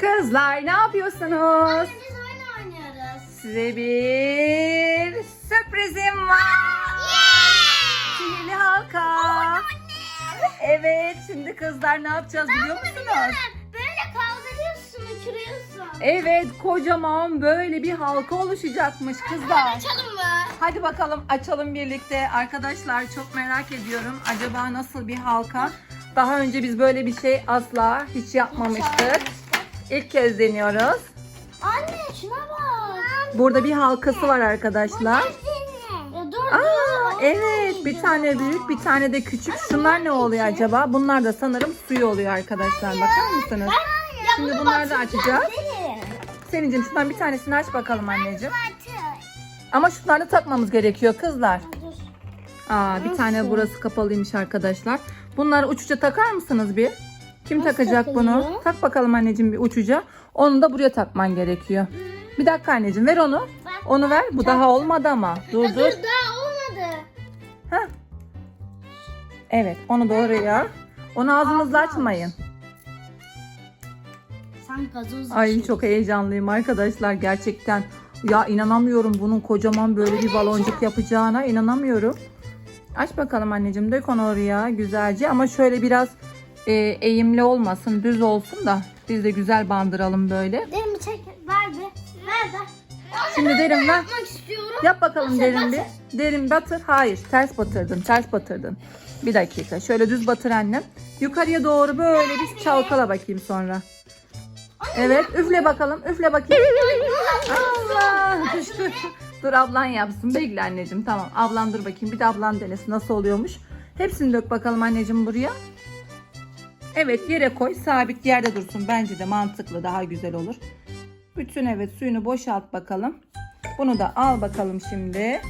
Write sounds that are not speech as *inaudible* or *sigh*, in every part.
Kızlar ne yapıyorsunuz? Biz oyun oynuyoruz. Size bir sürprizim var. Sihirli halka. Evet şimdi kızlar ne yapacağız biliyor musunuz? Böyle kaldırıyorsun, uçuruyorsun. Evet kocaman böyle bir halka oluşacakmış kızlar. Açalım mı? Hadi bakalım açalım birlikte. Arkadaşlar çok merak ediyorum. Acaba nasıl bir halka? Daha önce biz böyle bir şey asla hiç yapmamıştık. İlk kez deniyoruz. Anne şuna bak. Burada bir halkası var arkadaşlar. Ya dur Aa, evet bir tane büyük bir tane de küçük. Şunlar ne oluyor acaba? Bunlar da sanırım suyu oluyor arkadaşlar. Bakar mısınız? Şimdi bunları da açacağız. Selin'cim şundan bir tanesini aç bakalım anneciğim. Ama şunları takmamız gerekiyor kızlar. Aa bir tane burası kapalıymış arkadaşlar. Bunları uçuca takar mısınız bir? Kim Nasıl takacak bunu? takılıyor? Tak bakalım anneciğim bir uçuca. Onu da buraya takman gerekiyor. Bir dakika anneciğim ver onu. Bak. Onu ver. Bu daha olmadı ama. Dur dur. dur daha olmadı. Heh. Evet onu da oraya. Onu ağzınızla açmayın. Sen gazoz Ay çok heyecanlıyım arkadaşlar gerçekten. Ya inanamıyorum bunun kocaman böyle bir baloncuk yapacağına inanamıyorum. Aç bakalım anneciğim dök onu oraya güzelce ama şöyle biraz e, eğimli olmasın düz olsun da biz de güzel bandıralım böyle. Derin bir çek. Ver bir. Ver ver. Şimdi derin ver. Yapmak istiyorum. Yap bakalım Batır, derin bir. batır. Derin batır. Hayır ters batırdın ters batırdın. Bir dakika şöyle düz batır annem. Yukarıya doğru böyle bir çalkala bakayım sonra. Evet üfle bakalım üfle bakayım. Allah düştü. Dur ablan yapsın. Bekle anneciğim tamam. Ablan dur bakayım. Bir de ablan denesin nasıl oluyormuş. Hepsini dök bakalım anneciğim buraya. Evet yere koy. Sabit yerde dursun. Bence de mantıklı daha güzel olur. Bütün evet suyunu boşalt bakalım. Bunu da al bakalım şimdi.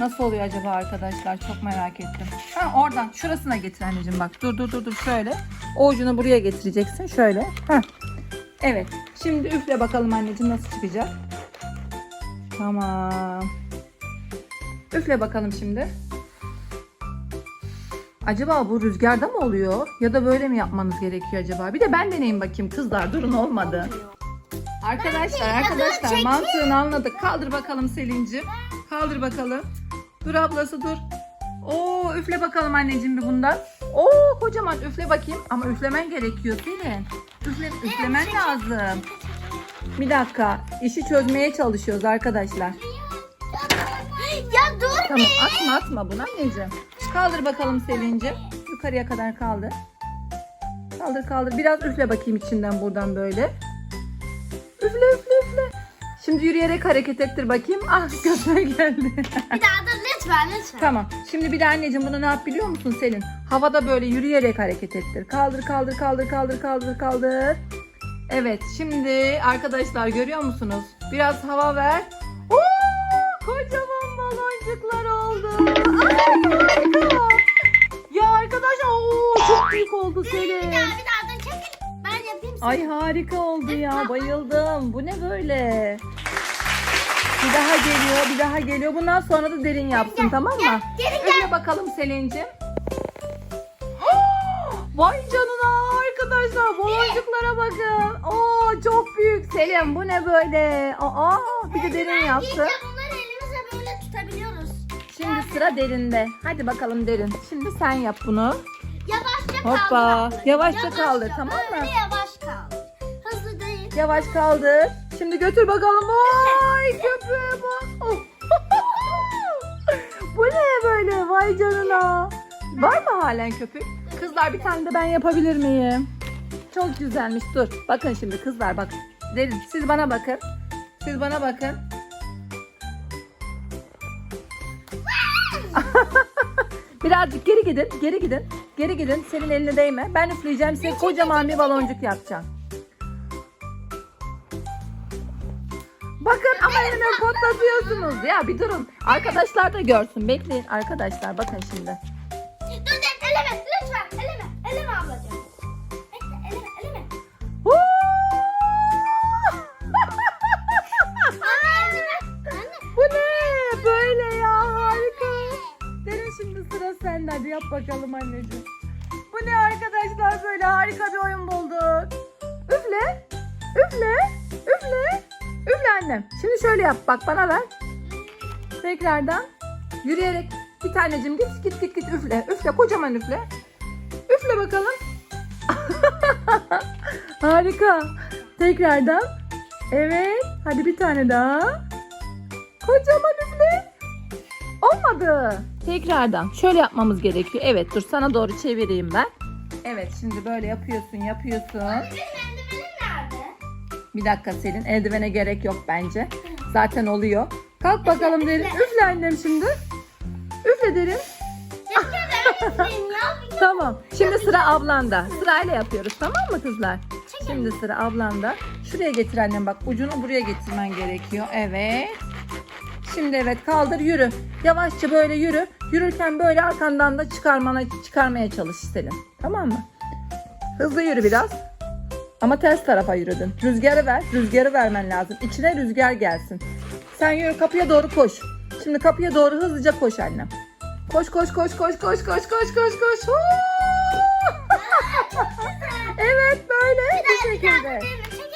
Nasıl oluyor acaba arkadaşlar? Çok merak ettim. Ha oradan şurasına getir anneciğim bak. Dur dur dur dur şöyle. O ucunu buraya getireceksin şöyle. Heh. Evet. Şimdi üfle bakalım anneciğim nasıl çıkacak. Tamam. Üfle bakalım şimdi. Acaba bu rüzgarda mı oluyor? Ya da böyle mi yapmanız gerekiyor acaba? Bir de ben deneyeyim bakayım kızlar. Durun olmadı. Arkadaşlar arkadaşlar mantığını anladık. Kaldır bakalım Selin'cim. Kaldır bakalım. Dur ablası dur. Oo üfle bakalım anneciğim bir bundan. Oo kocaman üfle bakayım. Ama üflemen gerekiyor Selin. Üfle, üflemen lazım. Bir dakika. işi çözmeye çalışıyoruz arkadaşlar. Ya dur. Tamam atma atma bunu anneciğim. Kaldır bakalım Selin'cim. Yukarıya kadar kaldır. Kaldır kaldır. Biraz üfle bakayım içinden buradan böyle. Üfle üfle üfle. Şimdi yürüyerek hareket ettir bakayım. Ah *laughs* gözüme geldi. Bir daha dur lütfen lütfen. tamam. Şimdi bir de anneciğim bunu ne yap biliyor musun Selin? Havada böyle yürüyerek hareket ettir. Kaldır kaldır kaldır kaldır kaldır kaldır. Evet şimdi arkadaşlar görüyor musunuz? Biraz hava ver. Oo, kocaman baloncuklar oldu. Ya arkadaşlar oo, çok büyük oldu Bir Selin. daha bir daha dur çekil. Ben yapayım sana. Ay harika oldu ya bayıldım. Bu ne böyle? Bir daha geliyor bir daha geliyor. Bundan sonra da derin yapsın tamam mı? Geri Üfle bakalım Selin'cim. *gasps* Vay canına arkadaşlar baloncuklara bakın. Oo çok büyük Selin bu ne böyle? Aa bir de derin yaptı. İyice sıra derinde. Hadi bakalım derin. Şimdi sen yap bunu. Yavaşça Hoppa. kaldır. Yavaşça kaldır, tamam mı? Böyle yavaş kaldır. Hızlı değil. Yavaş kaldır. Şimdi götür bakalım. Vay *laughs* köpüğe bak. Oh. *laughs* Bu ne böyle? Vay canına. Var mı halen köpük? Kızlar bir tane de ben yapabilir miyim? Çok güzelmiş. Dur. Bakın şimdi kızlar bak. Derin siz bana bakın. Siz bana bakın. *laughs* Birazcık geri gidin. Geri gidin. Geri gidin. Senin eline değme. Ben üfleyeceğim. Size kocaman bir baloncuk yapacağım. Bakın ama elime patlatıyorsunuz. Ya bir durun. Arkadaşlar da görsün. Bekleyin arkadaşlar. Bakın şimdi. Sıra sende. Hadi yap bakalım anneciğim. Bu ne arkadaşlar böyle harika bir oyun bulduk. Üfle. Üfle. Üfle annem. Şimdi şöyle yap. Bak bana ver. Tekrardan. Yürüyerek. Bir tanecim git git git git üfle. Üfle kocaman üfle. Üfle bakalım. *laughs* Harika. Tekrardan. Evet. Hadi bir tane daha. Kocaman üfle. Olmadı. Tekrardan. Şöyle yapmamız gerekiyor. Evet dur sana doğru çevireyim ben. Evet şimdi böyle yapıyorsun yapıyorsun. Benim eldivenim nerede? Bir dakika Selin eldivene gerek yok bence. Zaten oluyor. Kalk bakalım derin. Üfle annem şimdi. Üfle derin. *laughs* Tamam. Şimdi sıra ablanda. Sırayla yapıyoruz tamam mı kızlar? Şimdi sıra ablanda. Şuraya getir annem bak. Ucunu buraya getirmen gerekiyor. Evet. Şimdi evet kaldır yürü. Yavaşça böyle yürü. Yürürken böyle arkandan da çıkarmana çıkarmaya çalış Selin. Tamam mı? Hızlı yürü biraz. Ama ters tarafa yürüdün. Rüzgarı ver. Rüzgarı vermen lazım. İçine rüzgar gelsin. Sen yürü kapıya doğru koş. Şimdi kapıya doğru hızlıca koş annem. Koş koş koş koş koş koş koş koş koş. *laughs* Evet böyle bu şekilde.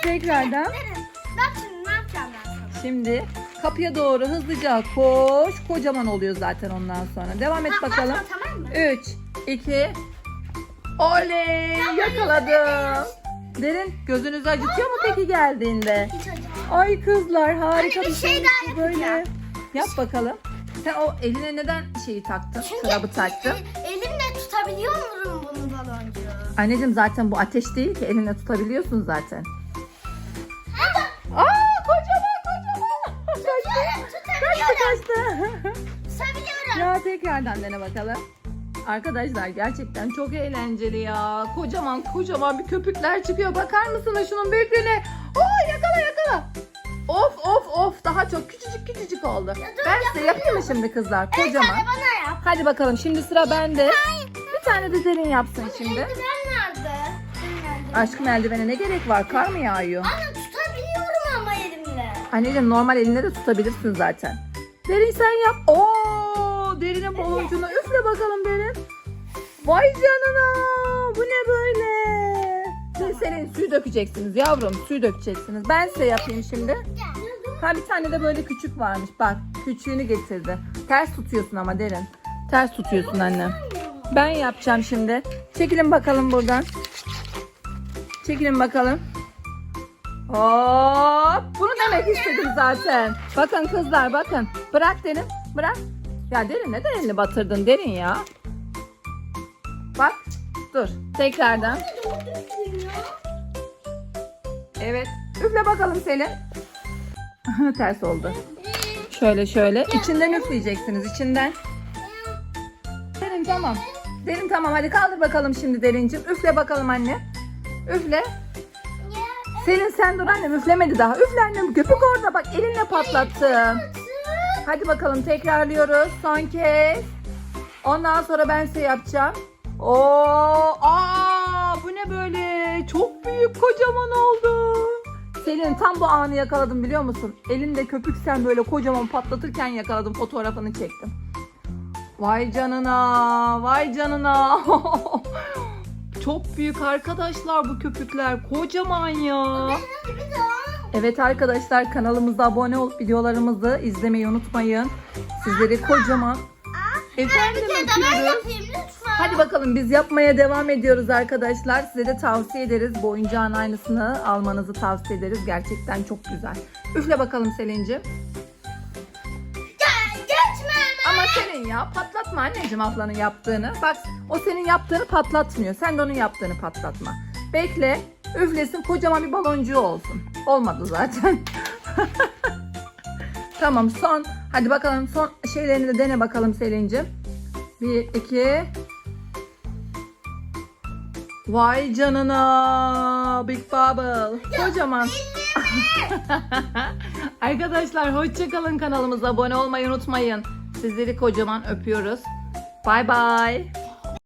Tekrardan. Bak şimdi ne yapacağım ben sana? Şimdi kapıya doğru hızlıca koş. Kocaman oluyor zaten ondan sonra. Devam et Bak, bakalım. bakma, tamam mı? 3, 2, oley yakaladım. Derin gözünüzü acıtıyor mu peki geldiğinde? Hiç. Ay kızlar harika Anne, bir bir şey şey. daha Böyle. yapacağım. Yap bakalım. Sen o eline neden şeyi taktın? Çünkü Çorabı taktın. e- elimle tutabiliyor muyum bunu baloncuğu? Anneciğim zaten bu ateş değil ki elinle tutabiliyorsun zaten. Aa Kaçtı. Tutabiliyorum. ya tekrardan dene bakalım. Arkadaşlar gerçekten çok eğlenceli ya. Kocaman kocaman bir köpükler çıkıyor. Bakar mısınız şunun büyüklüğüne? Oo yakala yakala. Of of of daha çok küçücük küçücük oldu. Ben size yapayım mı şimdi kızlar? Kocaman. tane bana yap. Hadi bakalım şimdi sıra bende. Bir tane de derin yapsın şimdi. Eldiven nerede? Benim eldivenim. Aşkım eldivene ne gerek var? Kar mı yağıyor? Anne tutabiliyorum ama elimle. Anneciğim normal elinde de tutabilirsin zaten. Derin sen yap. Oo, derinin baloncuğuna üfle bakalım derin. Vay canına. Bu ne böyle? Şimdi senin suyu dökeceksiniz yavrum. Suyu dökeceksiniz. Ben size yapayım şimdi. Ha bir tane de böyle küçük varmış. Bak küçüğünü getirdi. Ters tutuyorsun ama derin. Ters tutuyorsun annem. Ben yapacağım şimdi. Çekilin bakalım buradan. Çekilin bakalım. Hop! Bunu demek istedim zaten. Bakın kızlar bakın. Bırak derin. Bırak. Ya derin neden elini batırdın derin ya? Bak. Dur. Tekrardan. Evet. Üfle bakalım Selin. *laughs* Ters oldu. Şöyle şöyle. İçinden üfleyeceksiniz. içinden. Derin tamam. Derin tamam. Hadi kaldır bakalım şimdi derincim. Üfle bakalım anne. Üfle. Selin sen dur annem üflemedi daha. Üfle annem köpük orada bak elinle patlattın. Hadi bakalım tekrarlıyoruz son kez. Ondan sonra ben size yapacağım. Oo, aa bu ne böyle? Çok büyük kocaman oldu. Selin tam bu anı yakaladım biliyor musun? Elinde köpük sen böyle kocaman patlatırken yakaladım fotoğrafını çektim. Vay canına, vay canına. *laughs* Çok büyük arkadaşlar bu köpükler. Kocaman ya. Evet arkadaşlar kanalımıza abone olup videolarımızı izlemeyi unutmayın. Sizleri kocaman efendim öpüyoruz. yapayım lütfen. Hadi bakalım biz yapmaya devam ediyoruz arkadaşlar. Size de tavsiye ederiz. Bu oyuncağın aynısını almanızı tavsiye ederiz. Gerçekten çok güzel. Üfle bakalım Selin'ciğim. Geçme. Ama Selin ya patlatma anneciğim ablanın yaptığını. Bak o senin yaptığını patlatmıyor. Sen de onun yaptığını patlatma. Bekle üflesin kocaman bir baloncuğu olsun. Olmadı zaten. *laughs* tamam son. Hadi bakalım son şeylerini de dene bakalım Selin'ciğim. Bir, iki. Vay canına. Big Bubble. Kocaman. *laughs* Arkadaşlar hoşçakalın kanalımıza abone olmayı unutmayın. Sizleri kocaman öpüyoruz. Bay bay.